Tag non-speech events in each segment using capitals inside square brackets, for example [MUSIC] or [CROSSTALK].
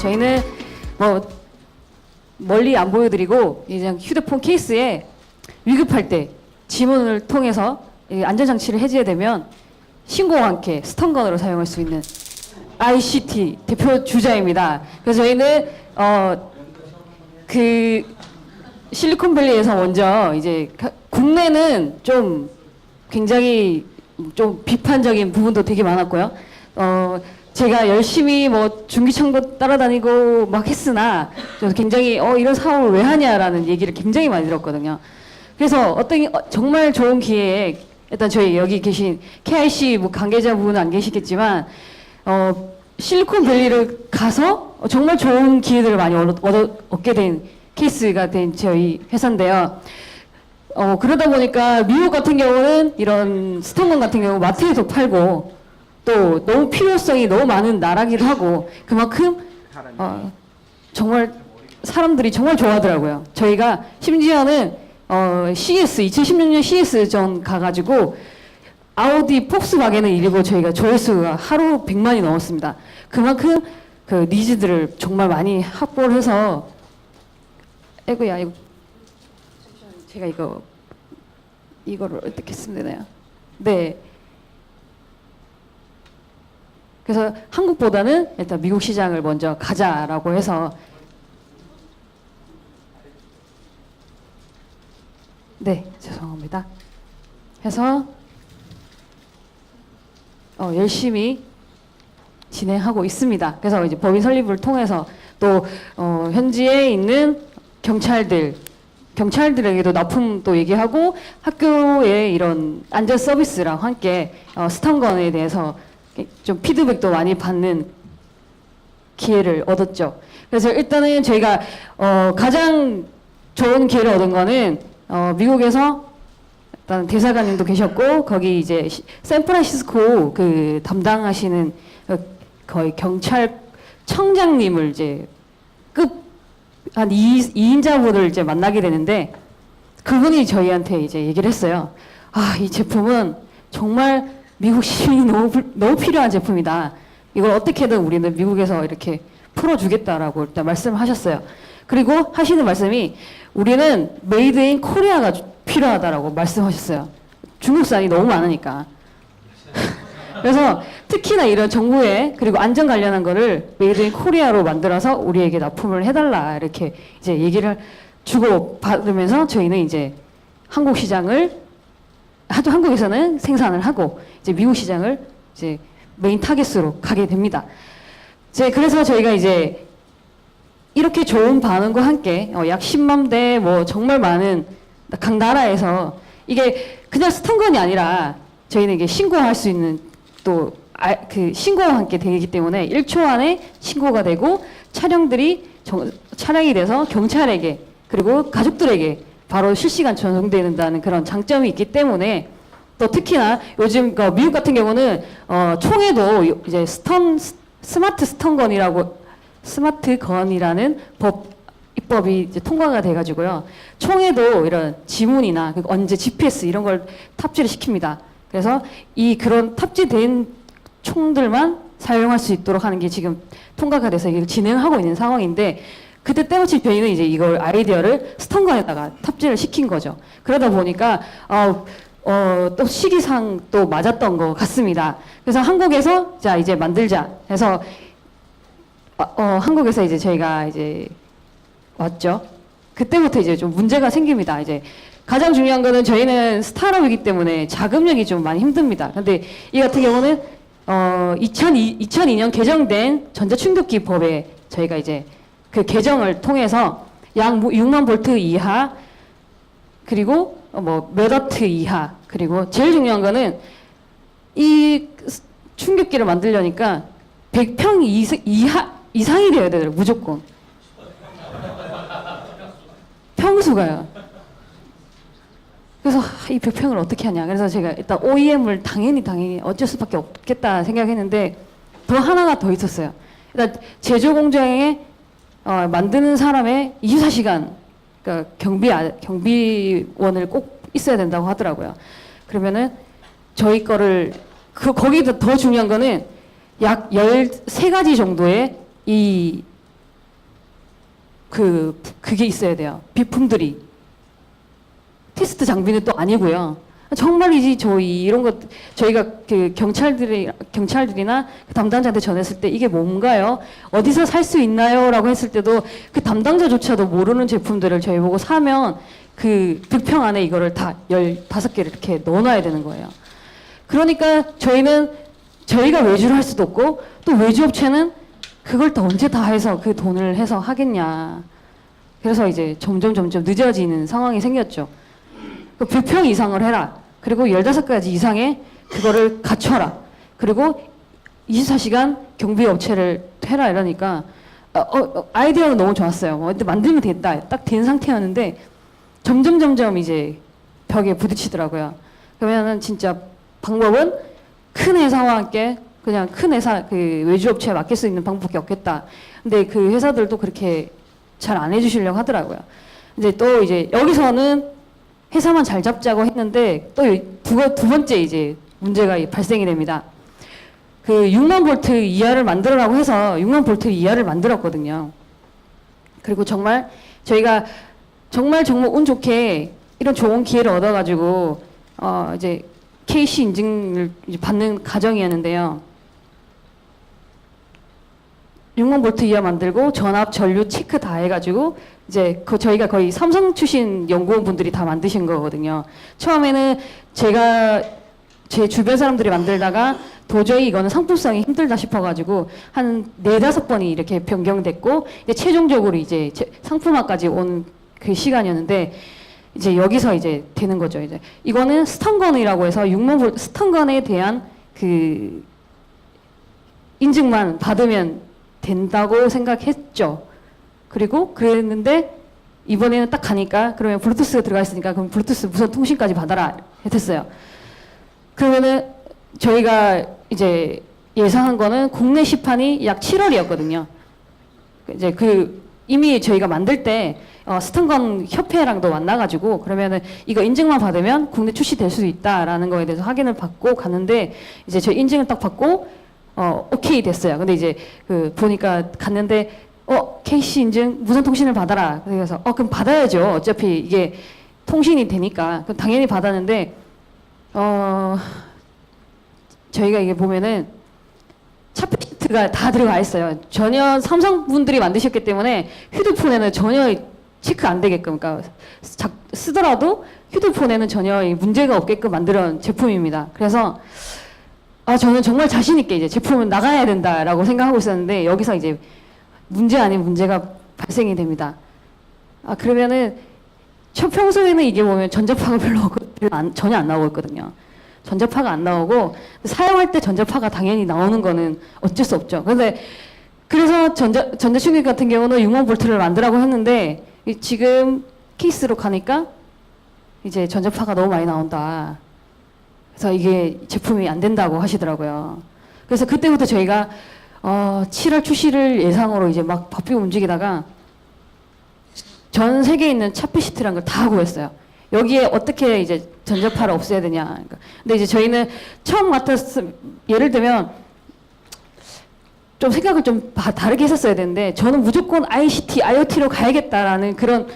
저희는 뭐 멀리 안 보여드리고 이제 휴대폰 케이스에 위급할 때 지문을 통해서 이 안전장치를 해제해야 되면 신고와 함께 스턴건으로 사용할 수 있는 ICT 대표 주자입니다. 그래서 저희는 어 그 실리콘밸리에서 먼저 이제 가- 국내는 좀 굉장히 좀 비판적인 부분도 되게 많았고요. 어, 제가 열심히 뭐 중기청도 따라다니고 막 했으나 저 굉장히 어, 이런 사업을 왜 하냐라는 얘기를 굉장히 많이 들었거든요. 그래서 어떤 어, 정말 좋은 기회에 일단 저희 여기 계신 KIC 뭐 관계자분은 안 계시겠지만 어, 실리콘밸리를 가서 어, 정말 좋은 기회들을 많이 얻, 얻, 얻게 된 케이스가 된 저희 회사인데요. 어, 그러다 보니까 미국 같은 경우는 이런 스톤건 같은 경우 마트에서 팔고 또 너무 필요성이 너무 많은 나라기도 하고 그만큼 어, 정말 사람들이 정말 좋아하더라고요. 저희가 심지어는 어, CS 2016년 CS 전 가가지고 아우디 폭스바겐을 이르고 저희가 조회수가 하루 100만이 넘었습니다. 그만큼 그 니즈들을 정말 많이 확보를 해서 에고야 이거 제가 이거 이거를 어떻게 쓰면 되나요? 네. 그래서 한국보다는 일단 미국 시장을 먼저 가자라고 해서 네 죄송합니다. 해서 어, 열심히 진행하고 있습니다. 그래서 이제 법인 설립을 통해서 또 어, 현지에 있는 경찰들 경찰들에게도 납품도 얘기하고 학교의 이런 안전 서비스랑 함께 어, 스탄건에 대해서 좀 피드백도 많이 받는 기회를 얻었죠. 그래서 일단은 저희가 어, 가장 좋은 기회를 얻은 거는 어, 미국에서 일단 대사관님도 계셨고 거기 이제 시- 샌프란시스코 그 담당하시는 어, 거의 경찰 청장님을 이제 급 한 2, 2인자분을 이제 만나게 되는데 그분이 저희한테 이제 얘기를 했어요. 아, 이 제품은 정말 미국 시민이 너무, 불- 너무 필요한 제품이다. 이걸 어떻게든 우리는 미국에서 이렇게 풀어주겠다라고 일단 말씀하셨어요. 그리고 하시는 말씀이 우리는 메이드 인 코리아가 주- 필요하다라고 말씀하셨어요. 중국산이 너무 많으니까. 그래서 특히나 이런 정부에 그리고 안전 관련한 거를 메이드 인 코리아로 만들어서 우리에게 납품을 해달라 이렇게 이제 얘기를 주고 받으면서 저희는 이제 한국 시장을 하도 한국에서는 생산을 하고 이제 미국 시장을 이제 메인 타겟으로 가게 됩니다. 이제 그래서 저희가 이제 이렇게 좋은 반응과 함께 어, 약 10만 대 뭐 정말 많은 각 나라에서 이게 그냥 스턴건이 아니라 저희는 이게 신고할 수 있는 또그 신고와 함께 되기 때문에 1초 안에 신고가 되고 차량들이 정- 차량이 돼서 경찰에게 그리고 가족들에게 바로 실시간 전송되는다는 그런 장점이 있기 때문에 또 특히나 요즘 그 미국 같은 경우는 어, 총에도 요- 이제 스턴 스- 스마트 스턴건이라고 스마트 건이라는 법 입법이 이제 통과가 돼가지고요. 총에도 이런 지문이나 그 언제 GPS 이런 걸 탑재를 시킵니다. 그래서 이 그런 탑재된 총들만 사용할 수 있도록 하는 게 지금 통과가 돼서 이걸 진행하고 있는 상황인데 그때 때마침 저희는 이제 이걸 아이디어를 스턴건에다가 탑재를 시킨 거죠. 그러다 보니까 어, 어, 또 시기상 또 맞았던 것 같습니다. 그래서 한국에서 자 이제 만들자 해서 어, 어, 한국에서 이제 저희가 이제 왔죠. 그때부터 이제 좀 문제가 생깁니다. 이제 가장 중요한 거는 저희는 스타트업이기 때문에 자금력이 좀 많이 힘듭니다. 근데 이 같은 경우는 어, 2002, 2002년 개정된 전자충격기 법에 저희가 이제 그 개정을 통해서 약 6만 볼트 이하 그리고 어, 뭐몇 와트 이하 그리고 제일 중요한 거는 이 스- 충격기를 만들려니까 100평 이상, 이하, 이상이 되어야 되더라고요 무조건 평수가요 그래서 아, 이 100평을 어떻게 하냐 그래서 제가 일단 OEM을 당연히 당연히 어쩔 수밖에 없겠다 생각했는데 더 하나가 더 있었어요 일단 제조 공장에 어, 만드는 사람의 24시간 그러니까 경비 아- 경비원을 꼭 있어야 된다고 하더라고요. 그러면은 저희 거를 그 거기도 더 중요한 거는 약 13가지 정도의 이 그 그게 있어야 돼요. 비품들이 테스트 장비는 또 아니고요. 정말이지 저희 이런 것 저희가 그 경찰들이 경찰들이나 그 담당자한테 전했을 때 이게 뭔가요? 어디서 살 수 있나요?라고 했을 때도 그 담당자조차도 모르는 제품들을 저희 보고 사면 그 득평 안에 이거를 다 15개를 이렇게 넣어놔야 되는 거예요. 그러니까 저희는 저희가 외주를 할 수도 없고 또 외주 업체는 그걸 또 언제 다 해서 그 돈을 해서 하겠냐. 그래서 이제 점점 점점 늦어지는 상황이 생겼죠. 그 불평 이상을 해라. 그리고 15가지 이상의 그거를 갖춰라. 그리고 24시간 경비 업체를 해라 이러니까 어, 어, 아이디어는 너무 좋았어요. 뭐 근데 만들면 됐다. 딱 된 상태였는데 점점 점점 이제 벽에 부딪히더라고요. 그러면은 진짜 방법은 큰 회사와 함께 그냥 큰 회사 그 외주 업체에 맡길 수 있는 방법밖에 없겠다. 근데 그 회사들도 그렇게 잘 안 해주시려고 하더라고요. 이제 또 이제 여기서는 회사만 잘 잡자고 했는데 또 두 두 번째 이제 문제가 발생이 됩니다. 그 6만 볼트 이하를 만들어라고 해서 6만 볼트 이하를 만들었거든요. 그리고 정말 저희가 정말 정말 운 좋게 이런 좋은 기회를 얻어가지고 어 이제 KC 인증을 이제 받는 과정이었는데요. 6만 볼트 이하 만들고 전압, 전류 체크 다 해가지고 이제 그 저희가 거의 삼성 출신 연구원분들이 다 만드신 거거든요. 처음에는 제가 제 주변 사람들이 만들다가 도저히 이거는 상품성이 힘들다 싶어가지고 한 네다섯 번이 이렇게 변경됐고 이제 최종적으로 이제 제- 상품화까지 온 그 시간이었는데 이제 여기서 이제 되는 거죠. 이제 이거는 스턴건이라고 해서 6만 볼 스턴건에 대한 그 인증만 받으면 된다고 생각했죠. 그리고 그랬는데 이번에는 딱 가니까 그러면 블루투스가 들어가 있으니까 그럼 블루투스 무선 통신까지 받아라 했었어요. 그러면은 저희가 이제 예상한 거는 국내 시판이 약 7월이었거든요. 이제 그 이미 저희가 만들 때 어, 스턴건 협회랑도 만나가지고 그러면은 이거 인증만 받으면 국내 출시될 수 있다라는 거에 대해서 확인을 받고 갔는데 이제 저희 인증을 딱 받고 어 오케이 됐어요. 근데 이제 그 보니까 갔는데 어 KC 인증 무선 통신을 받아라. 그래서 어 그럼 받아야죠. 어차피 이게 통신이 되니까 그럼 당연히 받았는데 어 저희가 이게 보면은 차피트가 다 들어가 있어요. 전혀 삼성 분들이 만드셨기 때문에 휴대폰에는 전혀 체크 안 되게끔, 그러니까 자- 쓰더라도 휴대폰에는 전혀 이 문제가 없게끔 만들어 제품입니다. 그래서 아 저는 정말 자신 있게 이제 제품은 나가야 된다라고 생각하고 있었는데 여기서 이제 문제 아닌 문제가 발생이 됩니다. 아 그러면은 저 평소에는 이게 보면 전자파가 별로 안- 전혀 안 나오고 있거든요. 전자파가 안 나오고 사용할 때 전자파가 당연히 나오는 거는 어쩔 수 없죠. 근데 그래서 전자 전자충격 같은 경우는 6만 볼트를 만들라고 했는데 이 지금 케이스로 가니까 이제 전자파가 너무 많이 나온다. 그래서 이게 제품이 안 된다고 하시더라고요. 그래서 그때부터 저희가 어, 7월 출시를 예상으로 이제 막 바삐 움직이다가 전 세계에 있는 차피시트란 걸 다 구했어요. 여기에 어떻게 이제 전자파를 없애야 되냐. 그러니까. 근데 이제 저희는 처음 맡았 예를 들면 좀 생각을 좀 바- 다르게 했었어야 되는데 저는 무조건 ICT, IoT로 가야겠다라는 그런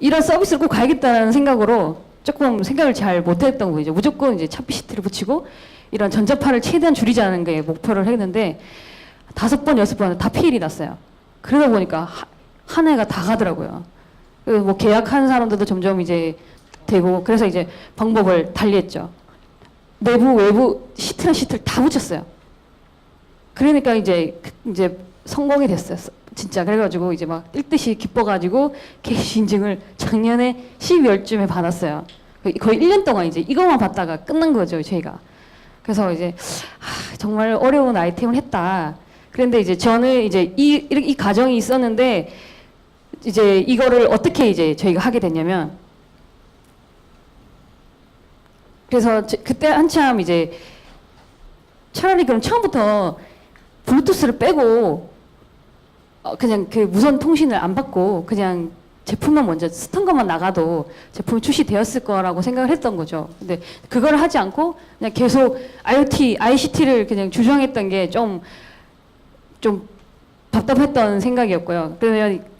이런 서비스를 꼭 가야겠다라는 생각으로 조금 생각을 잘 못했던 거죠. 무조건 이제 차피시트를 붙이고 이런 전자파를 최대한 줄이자는 게 목표를 했는데 다섯 번 여섯 번 다 피일이 났어요. 그러다 보니까 하- 한 해가 다 가더라고요. 그뭐 계약한 사람들도 점점 이제 되고 그래서 이제 방법을 달리했죠. 내부 외부 시트랑 시트를 다 붙였어요. 그러니까 이제 그- 이제 성공이 됐어요. 진짜 그래가지고 이제 막 뜰듯이 기뻐가지고 게시 인증을 작년에 12월쯤에 받았어요. 거의- 거의 1년 동안 이제 이것만 받다가 끝난 거죠 저희가. 그래서 이제 아, 정말 어려운 아이템을 했다. 그런데 이제 저는 이제 이, 이, 이 과정이 있었는데 이제 이거를 어떻게 이제 저희가 하게 됐냐면 그래서 저- 그때 한참 이제 차라리 그럼 처음부터 블루투스를 빼고 어, 그냥 그 무선 통신을 안 받고 그냥 제품만 먼저 스탄 것만 나가도 제품이 출시되었을 거라고 생각을 했던 거죠. 근데 그걸 하지 않고 그냥 계속 IoT, ICT를 그냥 주장했던 게 좀 좀 답답했던 생각이었고요.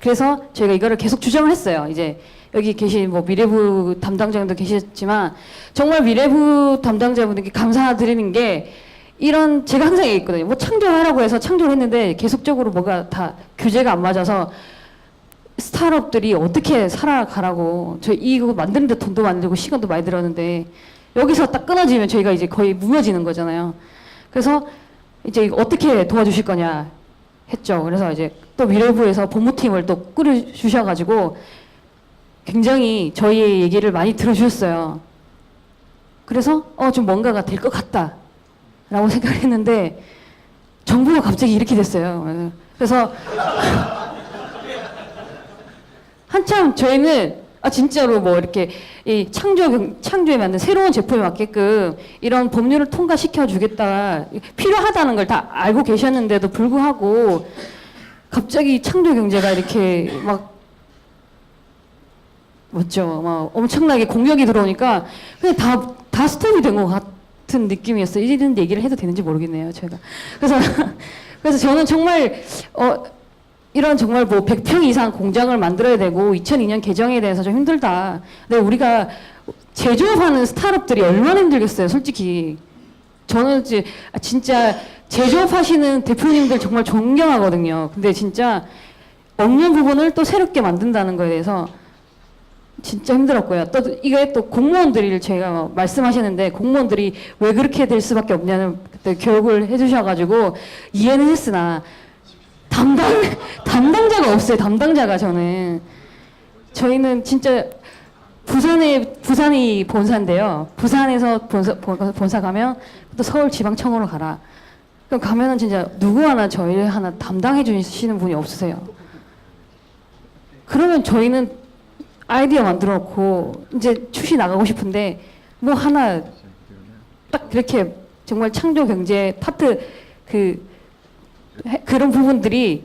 그래서 저희가 이거를 계속 주장을 했어요. 이제 여기 계신 뭐 미래부 담당자분도 계셨지만 정말 미래부 담당자분들께 감사드리는 게 이런 제가 항상 얘기했거든요. 뭐 창조하라고 해서 창조를 했는데 계속적으로 뭐가 다 규제가 안 맞아서 스타트업들이 어떻게 살아가라고 저희 이거 만드는데 돈도 많이 들고 시간도 많이 들었는데 여기서 딱 끊어지면 저희가 이제 거의 무너지는 거잖아요. 그래서 이제 어떻게 도와주실 거냐 했죠. 그래서 이제 또 미래부에서 법무팀을 또 꾸려주셔가지고 굉장히 저희의 얘기를 많이 들어주셨어요. 그래서 어 좀 뭔가가 될 것 같다 라고 생각했는데 정부가 갑자기 이렇게 됐어요. 그래서 한참 저희는 아 진짜로 뭐 이렇게 이 창조 창조에 맞는 새로운 제품에 맞게끔 이런 법률을 통과시켜 주겠다 필요하다는 걸 다 알고 계셨는데도 불구하고 갑자기 창조 경제가 이렇게 막 맞죠 막 엄청나게 공격이 들어오니까 그냥 다다 스톱이 된 것 같 은 느낌이었어요 이런 얘기를 해도 되는지 모르겠네요 제가 그래서 [LAUGHS] 그래서 저는 정말 어 이런 정말 뭐 100평 이상 공장을 만들어야 되고 2002년 개정에 대해서 좀 힘들다. 근데 우리가 제조업하는 스타트업들이 얼마나 힘들겠어요, 솔직히. 저는 진짜 제조업 하시는 대표님들 정말 존경하거든요. 근데 진짜 없는 부분을 또 새롭게 만든다는 거에 대해서 진짜 힘들었고요. 또 이게 또 공무원들이 제가 말씀하시는데 공무원들이 왜 그렇게 될 수밖에 없냐는 그때 교육을 해주셔가지고 이해는 했으나 담당 [LAUGHS] 담당자가 없어요. 담당자가 저는 저희는 진짜 부산에 부산이 본사인데요. 부산에서 본사 본- 본사 가면 또 서울 지방청으로 가라. 그럼 가면은 진짜 누구 하나 저희 하나 담당해 주시는 분이 없으세요. 그러면 저희는 아이디어 만들어 놓고 이제 출시 나가고 싶은데 뭐 하나 딱 그렇게 정말 창조 경제 파트 그 해- 그런 부분들이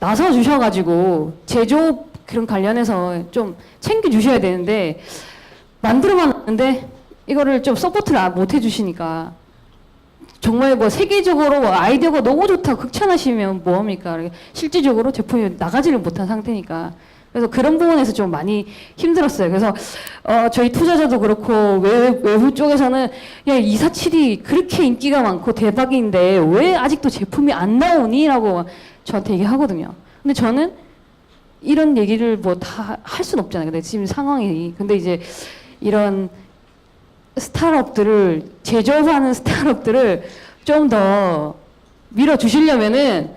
나서 주셔가지고 제조업 그런 관련해서 좀 챙겨 주셔야 되는데 만들어만 놨는데 이거를 좀 서포트를 안- 못 해주시니까 정말 뭐 세계적으로 뭐 아이디어가 너무 좋다 극찬하시면 뭐합니까? 실질적으로 제품이 나가지를 못한 상태니까 그래서 그런 부분에서 좀 많이 힘들었어요. 그래서 어, 저희 투자자도 그렇고 외, 외부 쪽에서는 야 이사칠이 그렇게 인기가 많고 대박인데 왜 아직도 제품이 안 나오니?라고 저한테 얘기하거든요. 근데 저는 이런 얘기를 뭐 다할 수는 없잖아요. 근데 지금 상황이 근데 이제 이런 스타트업들을 제조하는 스타트업들을 좀 더 밀어 주시려면은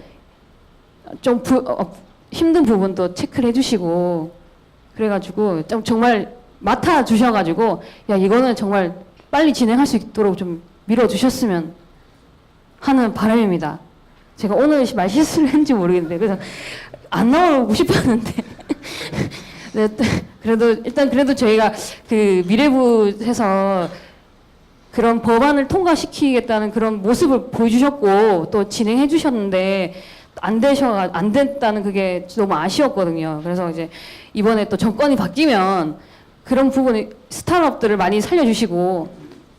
좀 부, 어, 힘든 부분도 체크를 해주시고 그래가지고 좀 정말 맡아 주셔가지고 야 이거는 정말 빨리 진행할 수 있도록 좀 밀어 주셨으면 하는 바람입니다. 제가 오늘 말 실수를 했는지 모르겠는데 그래서 안 나오고 싶었는데 [LAUGHS] 네, 또 그래도 일단 그래도 저희가 그 미래부에서 그런 법안을 통과시키겠다는 그런 모습을 보여주셨고 또 진행해 주셨는데 안 되셔 안 됐다는 그게 너무 아쉬웠거든요. 그래서 이제 이번에 또 정권이 바뀌면 그런 부분이 스타트업들을 많이 살려주시고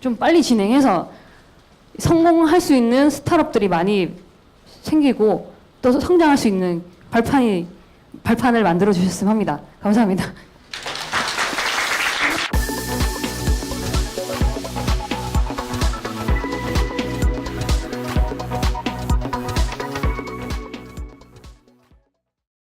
좀 빨리 진행해서 성공할 수 있는 스타트업들이 많이 생기고 또 성장할 수 있는 발판이 발판을 만들어 주셨으면 합니다. 감사합니다.